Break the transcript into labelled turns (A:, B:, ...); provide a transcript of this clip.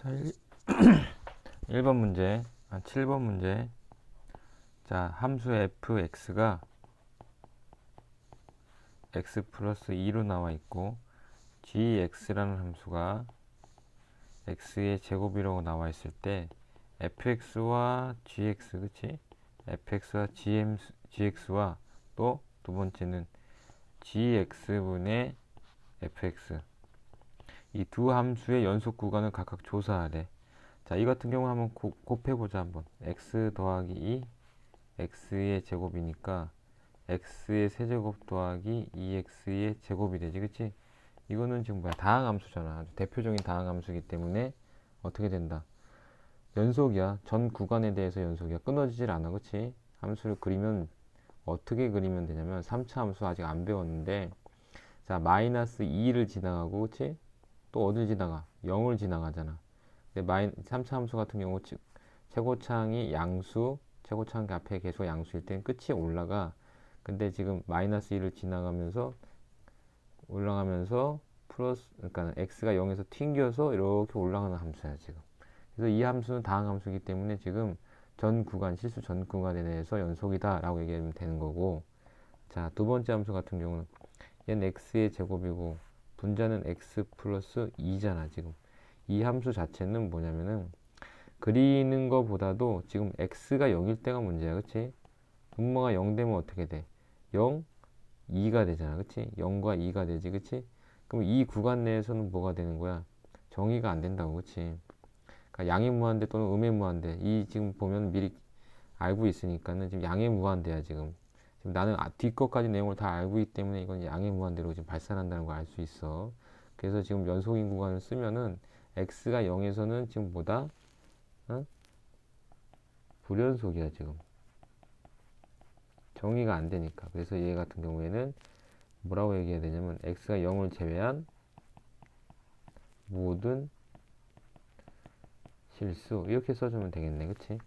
A: 자, 1, 번 문제, 아, 7번 문제. 자, 함수 fx가 x 플러스 2로 나와 있고 gx라는 함수가 x의 제곱이라고 나와 있을 때 fx와 gx 그치? fx와 gm, gx와 또 두 번째는 gx분의 fx 이 두 함수의 연속 구간을 각각 조사하래 자, 이 같은 경우 한번 고, 곱해보자 한번 x 더하기 2 x의 제곱이니까 x의 세제곱 더하기 2x의 제곱이 되지 그치? 이거는 지금 뭐야 다항함수잖아 아주 대표적인 다항함수이기 때문에 어떻게 된다 연속이야 전 구간에 대해서 연속이야 끊어지질 않아 그치? 함수를 그리면 어떻게 그리면 되냐면 3차 함수 아직 안 배웠는데 자 마이너스 2를 지나가고 그치? 또 어딜 지나가? 0을 지나가잖아. 근데 마이 3차 함수 같은 경우 최고창이 양수 최고창 앞에 계속 양수일 땐 끝이 올라가. 근데 지금 마이너스 1을 지나가면서 올라가면서 플러스 그러니까 x가 0에서 튕겨서 이렇게 올라가는 함수야 지금. 그래서 이 함수는 다항 함수이기 때문에 지금 전 구간 실수 전 구간에 대해서 연속이다 라고 얘기하면 되는 거고. 자 두 번째 함수 같은 경우는 얘는 x의 제곱이고 분자는 x 플러스 2잖아 지금 이 함수 자체는 뭐냐면은 그리는 것보다도 지금 x가 0일 때가 문제야 그치 분모가 0 되면 어떻게 돼 0, 2가 되잖아. 그치? 0과 2가 되지. 그치? 그럼 이 구간 내에서는 뭐가 되는 거야? 정의가 안 된다고. 그치? 그러니까 양의 무한대 또는 음의 무한대. 이 지금 보면 미리 알고 있으니까는 지금 양의 무한대야, 지금. 지금 나는 아, 뒷것까지 내용을 다 알고 있기 때문에 이건 양의 무한대로 지금 발산한다는 걸 알 수 있어. 그래서 지금 연속인 구간을 쓰면은 x가 0에서는 지금 뭐다? 어? 불연속이야, 지금. 정의가 안 되니까. 그래서 얘 같은 경우에는 뭐라고 얘기해야 되냐면 x가 0을 제외한 모든 실수 이렇게 써주면 되겠네. 그치?